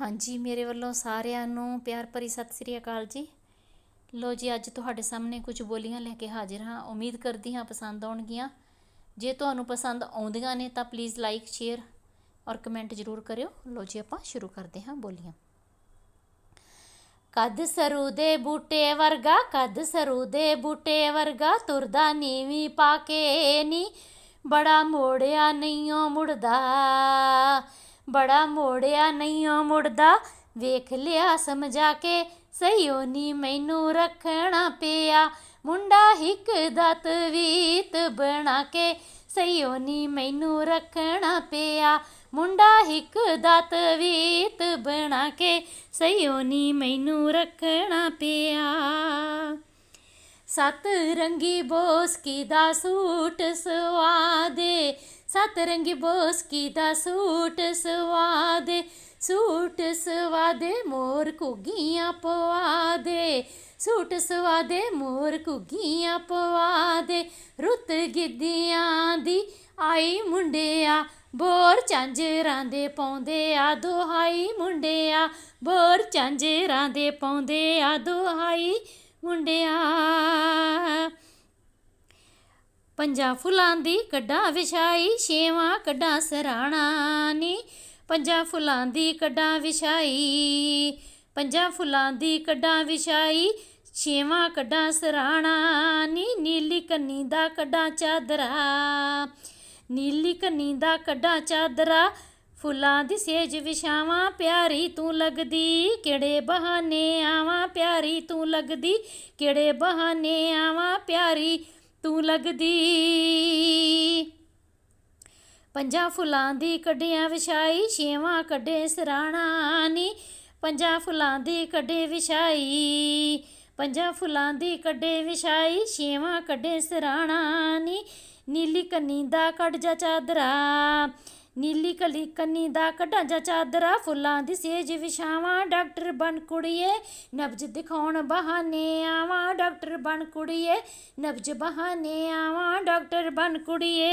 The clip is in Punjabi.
ਹਾਂਜੀ, ਮੇਰੇ ਵੱਲੋਂ ਸਾਰਿਆਂ ਨੂੰ ਪਿਆਰ ਭਰੀ ਸਤਿ ਸ੍ਰੀ ਅਕਾਲ ਜੀ। ਲੋ ਜੀ, ਅੱਜ ਤੁਹਾਡੇ ਸਾਹਮਣੇ ਕੁਝ ਬੋਲੀਆਂ ਲੈ ਕੇ ਹਾਜ਼ਰ ਹਾਂ। ਉਮੀਦ ਕਰਦੀ ਹਾਂ ਪਸੰਦ ਆਉਣਗੀਆਂ। ਜੇ ਤੁਹਾਨੂੰ ਪਸੰਦ ਆਉਂਦੀਆਂ ਨੇ ਤਾਂ ਪਲੀਜ਼ ਲਾਈਕ ਸ਼ੇਅਰ ਔਰ ਕਮੈਂਟ ਜ਼ਰੂਰ ਕਰਿਓ। ਲੋ ਜੀ, ਆਪਾਂ ਸ਼ੁਰੂ ਕਰਦੇ ਹਾਂ ਬੋਲੀਆਂ। ਕੱਦ ਸਰੂ ਦੇ ਬੂਟੇ ਵਰਗਾ, ਕੱਦ ਸਰੂ ਦੇ ਬੂਟੇ ਵਰਗਾ, ਤੁਰਦਾ ਨੀਵੀਂ ਪਾ ਕੇ ਨੀ, ਬੜਾ ਮੋੜਿਆ ਨਹੀਂਓ ਮੁੜਦਾ। ਬੜਾ ਮੋੜਿਆ ਨਹੀਂ ਨਹੀਂਓ ਮੁੜਦਾ। ਵੇਖ ਲਿਆ ਸਮਝਾ ਕੇ ਸਈਓ ਨੀ ਮੈਨੂੰ ਰੱਖਣਾ ਪਿਆ। ਮੁੰਡਾ ਹਿੱਕ ਦਾ ਤਵੀਤ ਬਣਾ ਕੇ ਸਈਓ ਨੀ ਮੈਨੂੰ ਰੱਖਣਾ ਪਿਆ। ਮੁੰਡਾ ਹਿੱਕ ਦਾ ਤਵੀਤ ਬਣਾ ਕੇ ਸਈਓ ਨੀ ਮੈਨੂੰ ਰੱਖਣਾ ਪਿਆ। ਸਤ ਰੰਗੀ ਬੋਸਕੀ ਦਾ ਸੂਟ ਸਵਾਦ ਦੇ ਸਤ ਰੰਗੀ ਬੋਸਕੀ ਦਾ ਸੂਟ ਸਵਾਦੇ, ਸੂਟ ਸਵਾ ਦੇ ਮੋਰ ਘੁੱਗੀਆਂ ਪਵਾ ਦੇ ਸੂਟ ਸਵਾ ਮੋਰ ਘੁੱਗੀਆਂ ਪਵਾ ਦੇ ਰੁੱਤ ਗਿੱਧਿਆਂ ਦੀ ਆਈ ਮੁੰਡਿਆ, ਬੋਰ ਝਾਂਜਰਾਂ ਦੇ ਪਾਉਂਦੇ ਆ ਦੁਹਾਈ ਮੁੰਡਿਆ, ਬੋਰ ਝਾਂਜਰਾਂ ਦੇ ਪਾਉਂਦੇ ਆ ਦੁਹਾਈ ਮੁੰਡਿਆ। ਪੰਜਾਂ ਫੁੱਲਾਂ ਦੀ ਕੱਢਾਂ ਵਿਛਾਈ, ਛੇਵਾਂ ਕੱਢਾਂ ਸਰਾਣਾ ਨੀ। ਪੰਜਾਂ ਫੁੱਲਾਂ ਦੀ ਕੱਢਾਂ ਵਿਛਾਈ, ਪੰਜਾਂ ਫੁੱਲਾਂ ਦੀ ਕੱਢਾਂ ਵਿਛਾਈ, ਛੇਵਾਂ ਕੱਢਾਂ ਸਰਾਣਾ ਨੀ। ਨੀਲੀ ਕੰਨੀ ਦਾ ਕੱਢਾਂ ਚਾਦਰਾ, ਨੀਲੀ ਕੰਨੀ ਦਾ ਕੱਢਾਂ ਚਾਦਰਾ, ਫੁੱਲਾਂ ਦੀ ਸੇਜ ਵਿਛਾਵਾਂ, ਪਿਆਰੀ ਤੂੰ ਲੱਗਦੀ, ਕਿਹੜੇ ਬਹਾਨੇ ਆਵਾਂ? ਪਿਆਰੀ ਤੂੰ ਲੱਗਦੀ, ਕਿਹੜੇ ਬਹਾਨੇ ਆਵਾਂ? ਪਿਆਰੀ ਤੂੰ ਲੱਗਦੀ। ਪੰਜਾਂ ਫੁੱਲਾਂ ਦੀ ਕੱਢਿਆਂ ਵਿਛਾਈ, ਛੇਵਾਂ ਕੱਢੇ ਸਰਾਣਾ ਨੀ। ਪੰਜਾਂ ਫੁੱਲਾਂ ਦੀ ਕੱਢੇ ਵਿਛਾਈ, ਪੰਜਾਂ ਫੁੱਲਾਂ ਦੀ ਕੱਢੇ ਵਿਛਾਈ, ਛੇਵਾਂ ਕੱਢੇ ਸਰਾਣਾ ਨੀ। ਨੀਲੀ ਕੰਨੀ ਦਾ ਕੱਢ ਜਾ ਚਾਦਰਾ ਨੀਲੀ ਕਲੀ ਕੰਨੀ ਦਾ ਕੱਢਾਂ ਜਾ ਚਾਦਰਾ, ਫੁੱਲਾਂ ਦੀ ਸੇਜ ਵਿਛਾਵਾਂ, ਡਾਕਟਰ ਬਣ ਕੁੜੀਏ, ਨਬਜ ਦਿਖਾਉਣ ਬਹਾਨੇ ਆਵਾਂ, ਡਾਕਟਰ ਬਣ ਕੁੜੀਏ, ਨਬਜ ਬਹਾਨੇ ਆਵਾਂ, ਡਾਕਟਰ ਬਣ ਕੁੜੀਏ।